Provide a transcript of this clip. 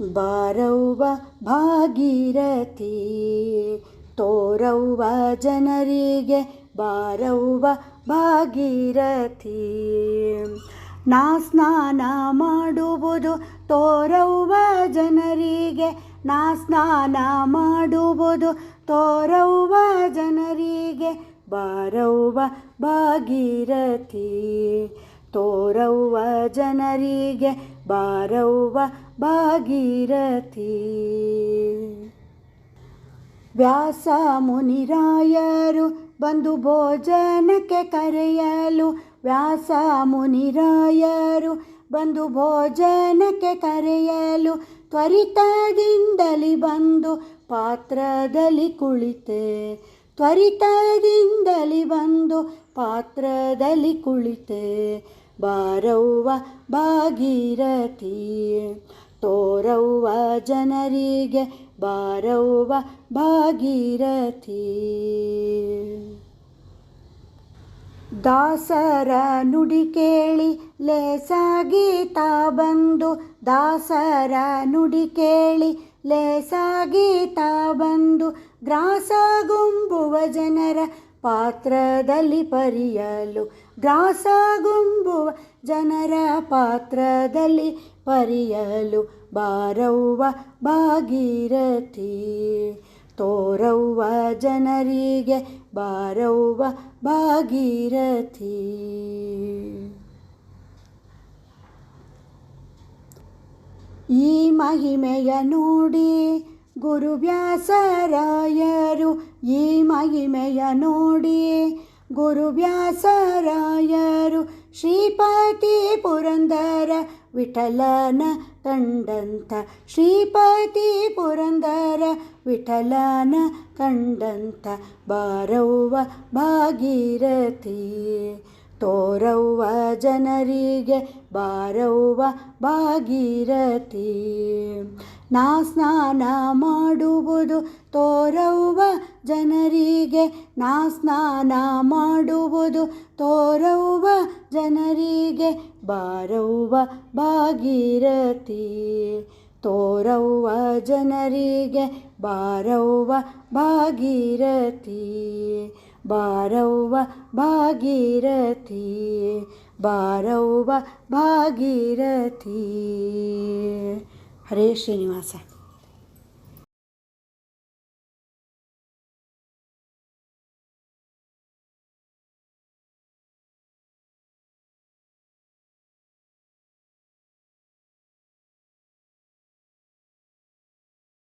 ಬಾರವ್ವ ಭಾಗೀರಥಿ, ತೋರವ್ವ ಜನರಿಗೆ ಬಾರವ್ವ ಭಾಗೀರಥಿ. ನಾ ಸ್ನಾನ ಮಾಡುವುದು ತೋರವ್ವ ಜನರಿಗೆ, ನಾ ಸ್ನಾನ ಮಾಡುವುದು ತೋರವ್ವ ಜನರಿಗೆ ಬಾರವ್ವ ಭಾಗೀರಥಿ. ತೋರವ್ವ ಜನರಿಗೆ ಬಾರವ್ವ ಭಾಗೀರಥಿ. ವ್ಯಾಸ ಮುನಿರಾಯರು ಬಂದು ಭೋಜನಕ್ಕೆ ಕರೆಯಲು, ವ್ಯಾಸ ಮುನಿರಾಯರು ಬಂದು ಭೋಜನಕ್ಕೆ ಕರೆಯಲು, ತ್ವರಿತದಿಂದಲಿ ಬಂದು ಪಾತ್ರದಲ್ಲಿ ಕುಳಿತೆ. ತ್ವರಿತದಿಂದಲಿ ಬಂದು ಪಾತ್ರದಲ್ಲಿ ಕುಳಿತೆ. ಬಾರವ್ವ ಭಾಗೀರಥಿ, ತೋರವ್ವ ಜನರಿಗೆ ಬಾರವ್ವ ಭಾಗೀರಥಿ. ದಾಸರ ನುಡಿ ಕೇಳಿ ಲೇಸಾಗಿ ತಾ ಬಂದು, ದಾಸರ ನುಡಿ ಕೇಳಿ ಲೇಸಾಗಿ ತಾ ಬಂದು, ಗ್ರಾಸ ಗುಂಬುವ ಜನರ ಪಾತ್ರದಲ್ಲಿ ಪರಿಯಲು ಗ್ರಾಸ ಗುಂಬುವ ಜನರ ಪಾತ್ರದಲ್ಲಿ ಪರಿಯಲು ಬಾರವ್ವ ಭಾಗೀರಥಿ. ತೋರವ್ವ ಜನರಿಗೆ ಬಾರವ್ವ ಭಾಗೀರಥಿ. ಈ ಮಹಿಮೆಯ ನೋಡಿ ಗುರುವ್ಯಾಸರಾಯರು, ಈ ಮಹಿಮೆಯ ನೋಡಿ ಗುರುವ್ಯಾಸರಾಯರು ಶ್ರೀಪತಿ ಪುರಂದರ ವಿಠಲನ ಕಂಡಂಥ ಶ್ರೀಪತಿ ಪುರಂದರ ವಿಠಲನ ಕಂಡಂಥ ಬಾರವ್ವ ಭಾಗೀರಥಿ ತೋರವ್ವ ಜನರಿಗೆ ಬಾರವ್ವ ಭಾಗೀರಥಿ ನಾ ಸ್ನಾನ ಮಾಡುವುದು ತೋರವ್ವ ಜನರಿಗೆ. ನಾ ಸ್ನಾನ ಮಾಡುವುದು ತೋರವ್ವ ಜನರಿಗೆ. ಬಾರವ್ವ ಭಾಗೀರಥಿ, ತೋರವ್ವ ಜನರಿಗೆ. ಬಾರವ್ವ ಭಾಗೀರಥಿ ಬಾರವ್ವ ಭಾಗೀರಥಿ ಬಾರವ್ವ ಭಾಗೀರಥಿ. ಹರೇ ಶ್ರೀನಿವಾಸ